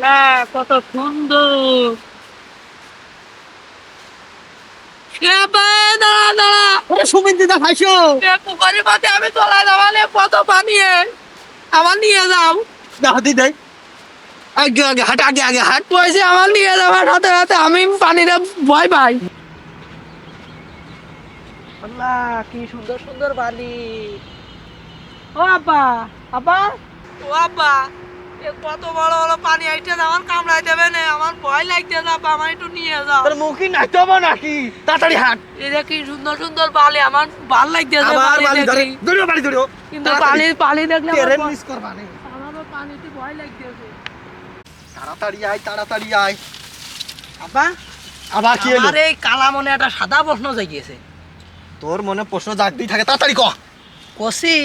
না কত সুন্দর। আমি চলে যাওয়ালে কত পানি এ। আমার নিয়ে যাও। হাতি দেয় আগে আগে হাট আগে আগে হাট। বলছি আমার নিয়ে যাওয়ার সাথে সাথে আমি পানিটা ভয় পাই। আল্লাহ কি সুন্দর সুন্দর বালি। ও আব্বা। আব্বা? ও আব্বা। কত বড় বড় পানি আইতে আমার কামড়াই দেবে না আমার ভয় লাগতেছে আব্বা আমার একটু নিয়ে যাও। তোর মুখি নাকি? তাড়াতাড়ি হাট। এটা কি সুন্দর সুন্দর বালি আমার ভালো লাগতেছে আবার বালি ধরে। ধরে বাড়ি ধরে। কিন্তু দেখলে আমার মিস করবা না আমারও পানিতে ভয় লাগতেছে তাড়াতাড়ি আয় তাড়াতাড়ি আয়। আব্বা আবার কি হলো? আমার এই কালা মনে একটা সাদা প্রশ্ন জাগিয়েছে। তোর মনে প্রশ্ন জাগতেই থাকে তাড়াতাড়ি ক। কষি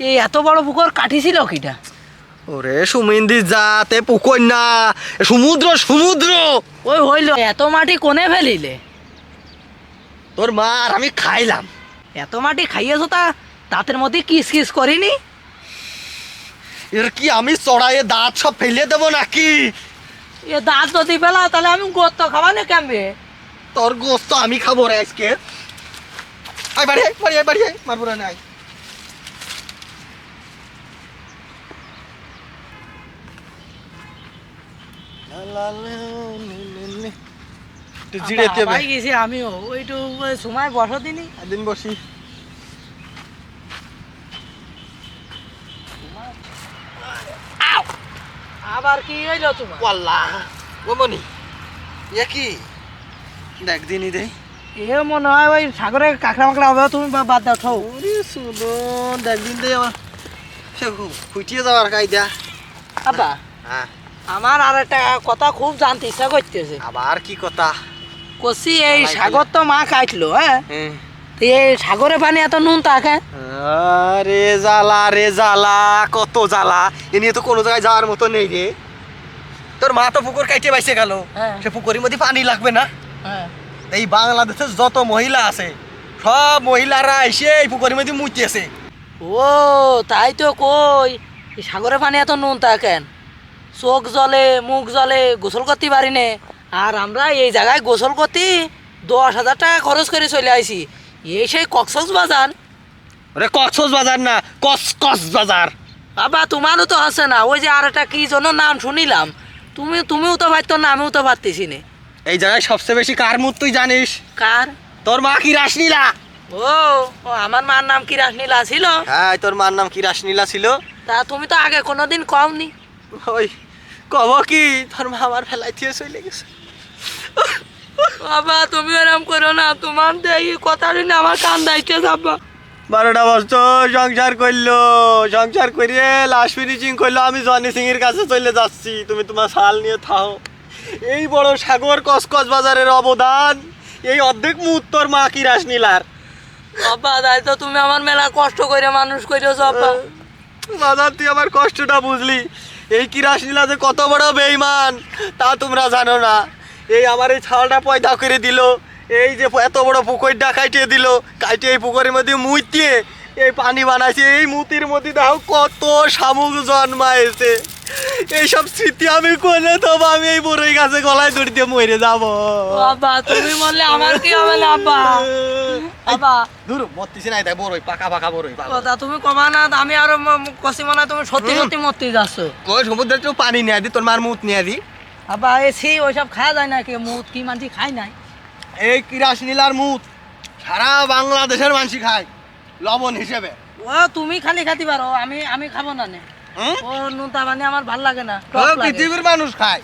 এই এত বড় পুকুর কাটিছিল কিটা? ওরে সুমিন্দি যাতে পুকুর না সমুদ্র সমুদ্র। ওই হইল এত মাটি কোনে ফেলিলে? তোর মা আর আমি খাইলাম। এত মাটি খাইয়েছো তা দাঁতের মধ্যে কিস কিস করিনি? এর কি আমি চড়াইয়ে দাঁত সব ফেলে দেবো নাকি? এ দাঁত যদি ফেলা তাহলে আমি গোত্ত খাওয়া না কেমবে তোর গোস্ত আমি খাব রে আজকে। আয় বাড়ি বাড়ি বাড়ি মারবো না আয় একটু জিরে দেবে ভাই গেছি আমিও। ওইটু ওই সময় বসো দিনই একদিন বসি। আবার কি হইল তোমার? ওয়াল্লাহ ও মনি ইয়ে কি? দেখ দিনই দে। এ মনে হয় ওই সাগরে কাঁকড়া মাকড়া হবে তুমি বা- বাদ দাও থাও। সুদন দেখ দিন আমার। সে খুঁটিয়ে যাওয়ার কায়দা। আব্বা। হ্যাঁ। আমার আর একটা কথা খুব জানতে ইচ্ছা করতেছে। আবার কি কথা? কষি এই সাগর তো মা কাটলো হ্যাঁ? হ্যাঁ। এই সাগরে পানি এত নুন থাকে? আরে জ্বালা রে জ্বালা কত জ্বালা। এ নিয়ে তো কোনো জায়গায় যাওয়ার মতো নেই রে। তোর মা তো পুকুর কাইটে বাইসে গেল। হ্যাঁ। সে পুকুরের মধ্যে পানি লাগবে না। হ্যাঁ। এই বাংলাদেশে যত মহিলা আছে সব মহিলারা এসে এই পুকুরের মধ্যে মুচতেছে ও তাই তো কই সাগরে পানি এত নুন থাকেন চোখ জলে মুখ জলে গোসল করতে পারি নে। আর আমরা এই জায়গায় গোসল করতে দশ হাজার টাকা খরচ করে চলে আইছি। এই সেই কক্সস বাজার। আরে কক্সস বাজার না কস কস বাজার। বাবা তোমারও তো আছে না ওই যে আর একটা কি জন্য নাম শুনিলাম। তুমি তুমিও তো পারতো না আমিও তো পারতেছি না। এই জায়গায় সবচেয়ে বেশি কার মুখ তুই জানিস? কার? তোর মা কি রাসনীলা ও ও আমার মার নাম কি রাসনীলা ছিল? হ্যাঁ তোর মার নাম কি রাসনীলা ছিল? তা তুমি তো আগে কোনোদিন কমনি ওই কব কি? তোর মা আমার ফেলাই দিয়ে চলে গেছে। বাবা তুমি এরকম করো না তোমার এই কথা শুনে আমার কান দাইতে যাবা। বারোটা বছর সংসার করল সংসার করিয়ে লাশ ফিনিশিং করল আমি জনি সিং এর কাছে চলে যাচ্ছি তুমি তোমার শাল নিয়ে থাও। এই বড় সাগর কসকস বাজারের অবদান এই অর্ধেক মুহূর্তর মা কি রাসনীলার বাবা তাই তো তুমি আমার মেলা কষ্ট করে মানুষ করেছ বাবা বাজার তুই আমার কষ্টটা বুঝলি। এই কি রাসলীলা যে কত বড় বেইমান তা তোমরা জানো না। এই আমার এই ছালটা পয়দা করে দিল, এই যে এত বড় পুকুরটা কাটিয়ে দিল, কাটিয়ে এই পুকুরের মধ্যে মুইতে এই পানি বানাইছে এই মুতির মধ্যে দেখো কত শামুক জন্মাইছে। এইসব স্মৃতি আমি করলে তো আমি এই বড়ই গাছে গলায় দড়ি দিয়ে মরে যাব। বাবা তুমি বললে আমার কি হবে না বাবা? বাবা। দূর বত্রিশে নাই দেখ বড়ই পাকা পাকা বড়ই। কথা তুমি কমা না আমি আরও কষি মনে তুমি সত্যি সত্যি মরতে যাচ্ছ। কই সমুদ্রে একটু পানি নিয়ে দি তোর মার মুত নিয়ে দি। বাবা এসি ওইসব খাওয়া যায় না কি? মুখ কি মানছি খাই নাই? এই কিরাস নীলার মুত সারা বাংলাদেশের মানুষ খায়। লবণ হিসেবে। ও তুমি খালি খাতে পারো আমি আমি খাব না নে? ও নুনতা মানে আমার ভালো লাগে না পৃথিবীর মানুষ খায়।